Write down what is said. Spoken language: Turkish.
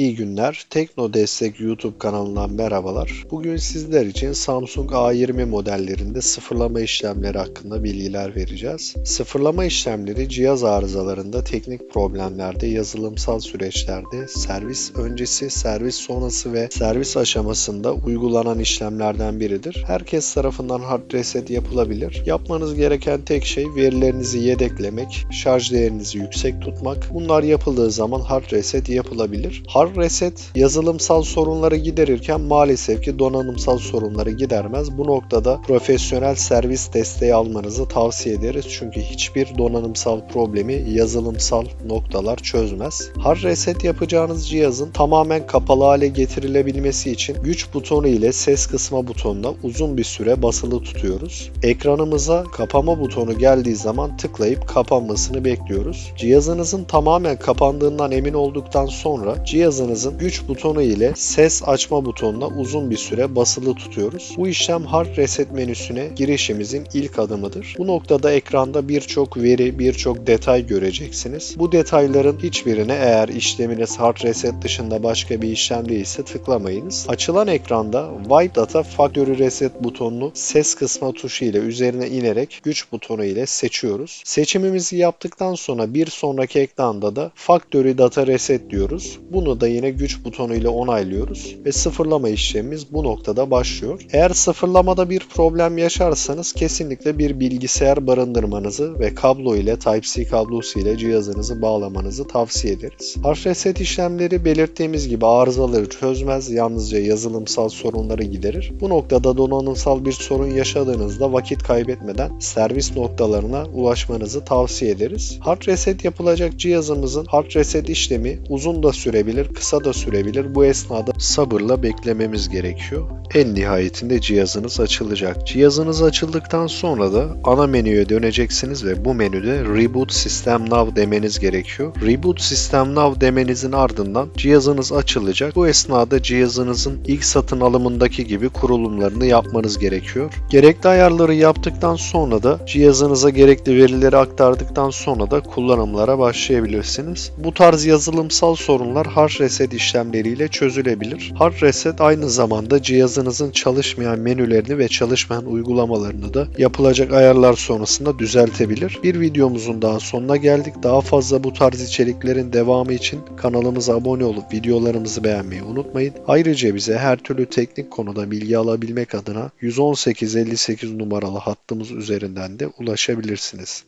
İyi günler. Tekno Destek YouTube kanalından merhabalar. Bugün sizler için Samsung A20 modellerinde sıfırlama işlemleri hakkında bilgiler vereceğiz. Sıfırlama işlemleri cihaz arızalarında, teknik problemlerde, yazılımsal süreçlerde, servis öncesi, servis sonrası ve servis aşamasında uygulanan işlemlerden biridir. Herkes tarafından hard reset yapılabilir. Yapmanız gereken tek şey verilerinizi yedeklemek, şarj değerinizi yüksek tutmak. Bunlar yapıldığı zaman hard reset yapılabilir. Hard reset yazılımsal sorunları giderirken maalesef ki donanımsal sorunları gidermez. Bu noktada profesyonel servis desteği almanızı tavsiye ederiz. Çünkü hiçbir donanımsal problemi yazılımsal noktalar çözmez. Hard reset yapacağınız cihazın tamamen kapalı hale getirilebilmesi için güç butonu ile ses kısma butonuna uzun bir süre basılı tutuyoruz. Ekranımıza kapama butonu geldiği zaman tıklayıp kapanmasını bekliyoruz. Cihazınızın tamamen kapandığından emin olduktan sonra cihazınızın güç butonu ile ses açma butonuna uzun bir süre basılı tutuyoruz. Bu işlem hard reset menüsüne girişimizin ilk adımıdır. Bu noktada ekranda birçok veri, birçok detay göreceksiniz. Bu detayların hiçbirine eğer işleminiz hard reset dışında başka bir işlem değilse tıklamayınız. Açılan ekranda White Data Factory Reset butonunu ses kısma tuşu ile üzerine inerek güç butonu ile seçiyoruz. Seçimimizi yaptıktan sonra bir sonraki ekranda da Factory Data Reset diyoruz. Bunu da yine güç butonu ile onaylıyoruz ve sıfırlama işlemimiz bu noktada başlıyor. Eğer sıfırlamada bir problem yaşarsanız kesinlikle bir bilgisayar barındırmanızı ve kablo ile Type-C kablosu ile cihazınızı bağlamanızı tavsiye ederiz. Hard reset işlemleri belirttiğimiz gibi arızaları çözmez, yalnızca yazılımsal sorunları giderir. Bu noktada donanımsal bir sorun yaşadığınızda vakit kaybetmeden servis noktalarına ulaşmanızı tavsiye ederiz. Hard reset yapılacak cihazımızın hard reset işlemi uzun da sürebilir, kısa da sürebilir. Bu esnada sabırla beklememiz gerekiyor. En nihayetinde cihazınız açılacak. Cihazınız açıldıktan sonra da ana menüye döneceksiniz ve bu menüde Reboot System Now demeniz gerekiyor. Reboot System Now demenizin ardından cihazınız açılacak. Bu esnada cihazınızın ilk satın alımındaki gibi kurulumlarını yapmanız gerekiyor. Gerekli ayarları yaptıktan sonra da cihazınıza gerekli verileri aktardıktan sonra da kullanımlara başlayabilirsiniz. Bu tarz yazılımsal sorunlar reset işlemleriyle çözülebilir. Hard reset aynı zamanda cihazınızın çalışmayan menülerini ve çalışmayan uygulamalarını da yapılacak ayarlar sonrasında düzeltebilir. Bir videomuzun daha sonuna geldik. Daha fazla bu tarz içeriklerin devamı için kanalımıza abone olup videolarımızı beğenmeyi unutmayın. Ayrıca bize her türlü teknik konuda bilgi alabilmek adına 118 58 numaralı hattımız üzerinden de ulaşabilirsiniz.